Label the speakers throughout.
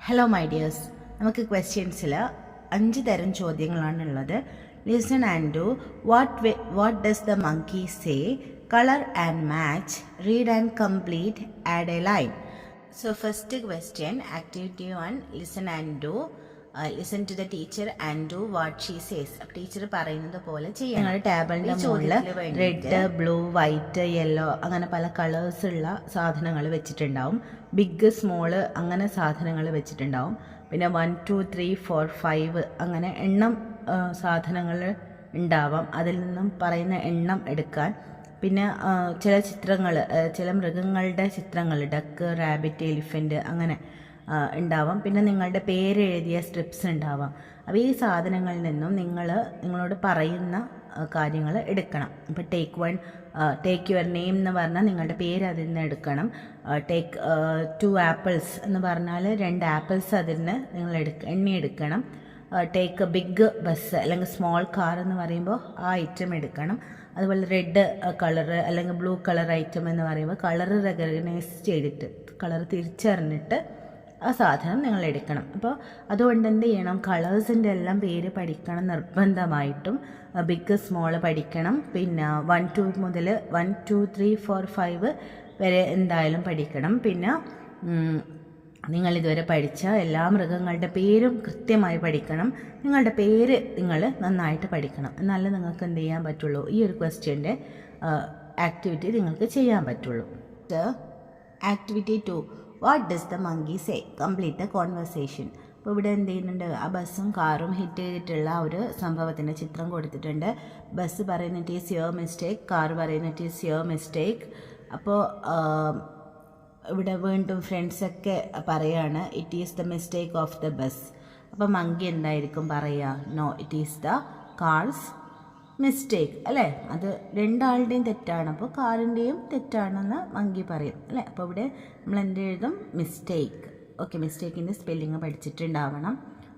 Speaker 1: Hello my dears നമുക്ക് ക്വസ്റ്റ്യൻസിൽ അഞ്ച് തരം ചോദ്യങ്ങളാണ് ഉള്ളത് listen and do what what does the monkey say colour and match read and complete add a line so first question activity one listen and do listen to the teacher and do what she says teacher പറയുന്നത് പോലെ ചെയ്യണം. ഞങ്ങളുടെ ടേബിളിന്റെ മുകളിൽ red blue white yellow അങ്ങനെ പല colours ഉള്ള സാധനങ്ങൾ വെച്ചിട്ടുണ്ടാവും. ബിഗ് സ്മോൾ അങ്ങനെ സാധനങ്ങൾ വെച്ചിട്ടുണ്ടാവും. പിന്നെ one two three four five അങ്ങനെ എണ്ണം സാധനങ്ങൾ ഉണ്ടാവാം. അതിൽ നിന്നും പറയുന്ന എണ്ണം എടുക്കാൻ. പിന്നെ ചില ചിത്രങ്ങൾ ചില മൃഗങ്ങളുടെ ചിത്രങ്ങൾ ഡക്ക് റാബിറ്റ് എലിഫന്റ് അങ്ങനെ ഉണ്ടാവാം. പിന്നെ നിങ്ങളുടെ പേരെഴുതിയ സ്ട്രിപ്സ് ഉണ്ടാവാം. അപ്പോൾ ഈ സാധനങ്ങളിൽ നിന്നും നിങ്ങൾ നിങ്ങളോട് പറയുന്ന കാര്യങ്ങൾ എടുക്കണം. ഇപ്പോൾ take one take your name എന്ന് പറഞ്ഞാൽ നിങ്ങളുടെ പേര് അതിൽ നിന്ന് എടുക്കണം. ടേക്ക് ടു ആപ്പിൾസ് എന്ന് പറഞ്ഞാൽ രണ്ട് ആപ്പിൾസ് അതിൽ നിന്ന് നിങ്ങൾ എടുക്ക എണ്ണി എടുക്കണം. ടേക്ക് ബിഗ് ബസ് അല്ലെങ്കിൽ സ്മോൾ കാർ എന്ന് പറയുമ്പോൾ ആ ഐറ്റം എടുക്കണം. അതുപോലെ റെഡ് കളറ് അല്ലെങ്കിൽ ബ്ലൂ കളർ ഐറ്റം എന്ന് പറയുമ്പോൾ കളർ റെക്കഗ്നൈസ് ചെയ്തിട്ട് കളർ തിരിച്ചറിഞ്ഞിട്ട് ആ സാധനം നിങ്ങൾ എടുക്കണം. അപ്പോൾ അതുകൊണ്ട് എന്ത് ചെയ്യണം? കളേഴ്സിന്റെ എല്ലാം പേര് പഠിക്കണം നിർബന്ധമായിട്ടും. ബിഗ് സ്മോൾ പഠിക്കണം. പിന്നെ വൺ ടു മുതൽ one two three four five വരെ എന്തായാലും പഠിക്കണം. പിന്നെ നിങ്ങൾ ഇതുവരെ പഠിച്ച എല്ലാ മൃഗങ്ങളുടെ പേരും കൃത്യമായി പഠിക്കണം. നിങ്ങളുടെ പേര് നിങ്ങൾ നന്നായിട്ട് പഠിക്കണം. എന്നാലേ നിങ്ങൾക്ക് എന്ത് ചെയ്യാൻ പറ്റുള്ളൂ? ഈ ഒരു ക്വസ്റ്റ്യന്റെ ആക്ടിവിറ്റി നിങ്ങൾക്ക് ചെയ്യാൻ പറ്റുള്ളൂ. Activity two what does the monkey say complete the conversation അപ്പോൾ ഇവിടെ എന്ത് ചെയ്യുന്നുണ്ട്? ആ ബസ്സും കാറും ഹിറ്റ് ചെയ്തിട്ടുള്ള ഒരു സംഭവത്തിന്റെ ചിത്രം കൊടുത്തിട്ടുണ്ട്. ബസ് പറയുന്നിട്ട് ഈസ് യുവർ മിസ്റ്റേക്ക് കാർ പറയുന്നിട്ട് ഈസ് യുവർ മിസ്റ്റേക്ക് അപ്പോൾ ഇവിടെ വീണ്ടും ഫ്രണ്ട്സൊക്കെ പറയുകയാണ് it is the mistake of the bus അപ്പോൾ മങ്കി എന്തായിരിക്കും പറയുക? No it is the car's mistake അല്ലേ? അത് രണ്ടാളുടെയും തെറ്റാണ്. അപ്പോൾ കാറിന്റെയും തെറ്റാണെന്ന് മങ്കി പറയും അല്ലേ? അപ്പോൾ ഇവിടെ നമ്മൾ എന്ത് എഴുതും? മിസ്റ്റേക്ക് ഓക്കെ മിസ്റ്റേക്കിന്റെ സ്പെല്ലിങ് പഠിച്ചിട്ടുണ്ടാവണം.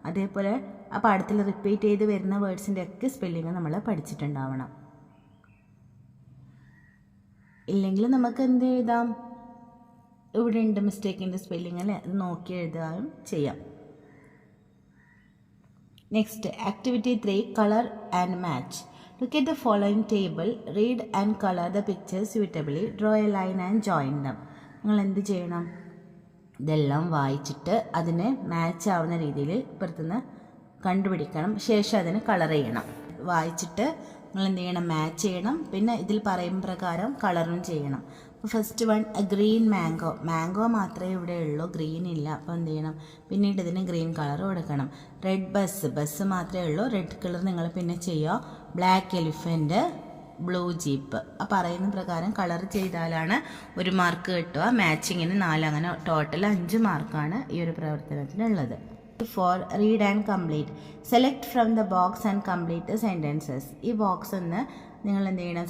Speaker 1: അതേപോലെ ആ പാഠത്തിൽ റിപ്പീറ്റ് ചെയ്ത് വരുന്ന വേർഡ്സിന്റെ ഒക്കെ സ്പെല്ലിങ് നമ്മൾ പഠിച്ചിട്ടുണ്ടാവണം. ഇല്ലെങ്കിൽ നമുക്ക് എന്ത് എഴുതാം? ഇവിടെ ഉണ്ട് മിസ്റ്റേക്കിന്റെ സ്പെല്ലിങ് അല്ലേ? അത് നോക്കി എഴുതാനും ചെയ്യാം. Next activity three colour and match look at the following table. Read and color the pictures suitably. Draw a line and join them. നിങ്ങൾ എന്ത് ചെയ്യണം? ഇതെല്ലാം വായിച്ചിട്ട് അതിനെ മാച്ച് ആവുന്ന രീതിയിൽ ഇപ്പുറത്തുനിന്ന് കണ്ടുപിടിക്കണം. ശേഷം അതിന് കളർ ചെയ്യണം. വായിച്ചിട്ട് നിങ്ങൾ എന്ത് ചെയ്യണം? മാച്ച് ചെയ്യണം. പിന്നെ ഇതിൽ പറയും പ്രകാരം കളറും ചെയ്യണം. First one green mango mango മാത്രമേ ഇവിടെ ഉള്ളൂ ഗ്രീൻ ഇല്ല. അപ്പോൾ എന്ത് ചെയ്യണം? പിന്നീട് ഇതിന് ഗ്രീൻ കളർ കൊടുക്കണം. റെഡ് ബസ് ബസ് മാത്രമേ ഉള്ളൂ. റെഡ് കളർ നിങ്ങൾ പിന്നെ ചെയ്യുക. ബ്ലാക്ക് എലിഫന്റ് ബ്ലൂ ജീപ്പ് ആ പറയുന്ന പ്രകാരം കളർ ചെയ്താലാണ് ഒരു മാർക്ക് കിട്ടുക. മാച്ചിങ്ങിന് നാല് അങ്ങനെ ടോട്ടൽ അഞ്ച് മാർക്കാണ് ഈ ഒരു പ്രവർത്തനത്തിനുള്ളത്. Four read and complete select from the box and complete sentences ഈ ബോക്സ് ഒന്ന് നിങ്ങൾ എന്ത് ചെയ്യണം?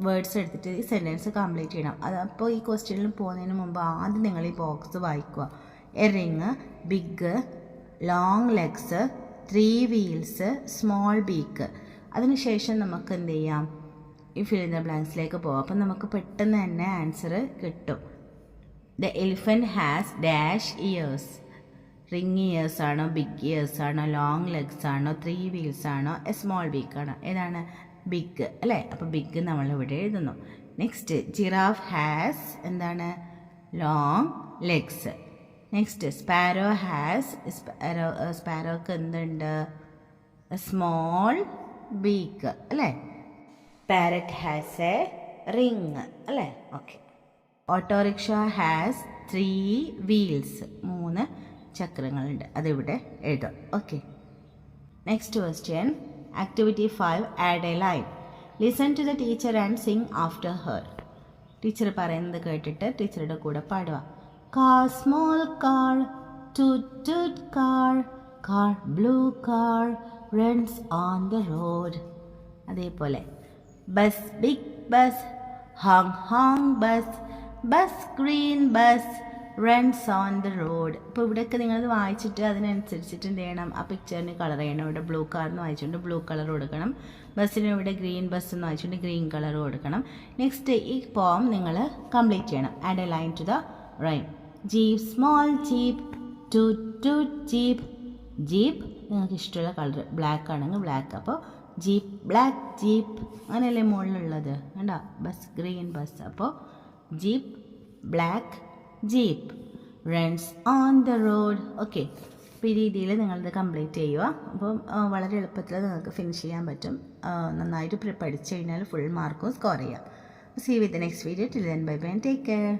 Speaker 1: വേർഡ്സ് എടുത്തിട്ട് ഈ സെന്റൻസ് കംപ്ലീറ്റ് ചെയ്യണം. അത് അപ്പോൾ ഈ ക്വസ്റ്റ്യനിൽ പോകുന്നതിന് മുമ്പ് ആദ്യം നിങ്ങൾ ഈ ബോക്സ് വായിക്കുക. A ring big long legs three wheels small beak അതിനുശേഷം നമുക്ക് എന്ത് ചെയ്യാം? ഈ ഫിൽ ഇൻ ദ ബ്ലാങ്ക്സിലേക്ക് പോകാം അപ്പം നമുക്ക് പെട്ടെന്ന് തന്നെ ആൻസർ കിട്ടും. The elephant has dash ears ring ears ആണോ ബിഗ് ഇയേഴ്സ് ആണോ ലോങ് ലെഗ്സ് ആണോ ത്രീ വീൽസ് ആണോ എ സ്മോൾ ബീക്ക് ആണോ? ഏതാണ്? ബിഗ് അല്ലേ? അപ്പോൾ ബിഗ് നമ്മൾ ഇവിടെ എഴുതുന്നു. നെക്സ്റ്റ് ജിറാഫ് ഹാസ് എന്താണ്? Long legs next sparrow has sparrow സ്പാരോക്ക് എന്തുണ്ട്? സ്മോൾ ബീക്ക് അല്ലേ? പാരറ്റ് ഹാസ് എ റിങ് അല്ലേ? Okay autorickshaw has three wheels മൂന്ന് ചക്രങ്ങളുണ്ട്. അതിവിടെ എഴുതാം. Okay next question activity five add a line listen to the teacher and sing after her teacher പറയുന്നത് കേട്ടിട്ട് ടീച്ചറുടെ കൂടെ പാടുക. Car small car toot car car blue car runs on the road അതേപോലെ. Bus big bus honk honk bus bus green bus runs on the road അപ്പോൾ ഇവിടെയൊക്കെ നിങ്ങളത് വായിച്ചിട്ട് അതിനനുസരിച്ചിട്ട് എന്ത് ചെയ്യണം? ആ പിക്ചറിന് കളർ ചെയ്യണം. ഇവിടെ ബ്ലൂ കാർ എന്ന് വായിച്ചുകൊണ്ട് ബ്ലൂ കളർ കൊടുക്കണം. ബസ്സിന് ഇവിടെ ഗ്രീൻ ബസ് എന്ന് വായിച്ചുകൊണ്ട് ഗ്രീൻ കളർ കൊടുക്കണം. നെക്സ്റ്റ് ഈ പോം നിങ്ങൾ കംപ്ലീറ്റ് ചെയ്യണം. Add a line to the rhyme jeep small jeep toot toot jeep jeep നിങ്ങൾക്ക് ഇഷ്ടമുള്ള കളർ ബ്ലാക്ക് ആണെങ്കിൽ ബ്ലാക്ക് അപ്പോൾ ജീപ്പ് ബ്ലാക്ക് ജീപ്പ് അങ്ങനെയല്ലേ മുകളിലുള്ളത്? വേണ്ട ബസ് ഗ്രീൻ ബസ് അപ്പോൾ jeep black jeep runs on the road okay അപ്പോൾ ഈ രീതിയിൽ നിങ്ങളിത് കംപ്ലീറ്റ് ചെയ്യുക. അപ്പം വളരെ എളുപ്പത്തിൽ നിങ്ങൾക്ക് ഫിനിഷ് ചെയ്യാൻ പറ്റും. നന്നായിട്ട് പഠിച്ചു കഴിഞ്ഞാൽ ഫുൾ മാർക്കും സ്കോർ ചെയ്യാം. See with next video till then bye bye take care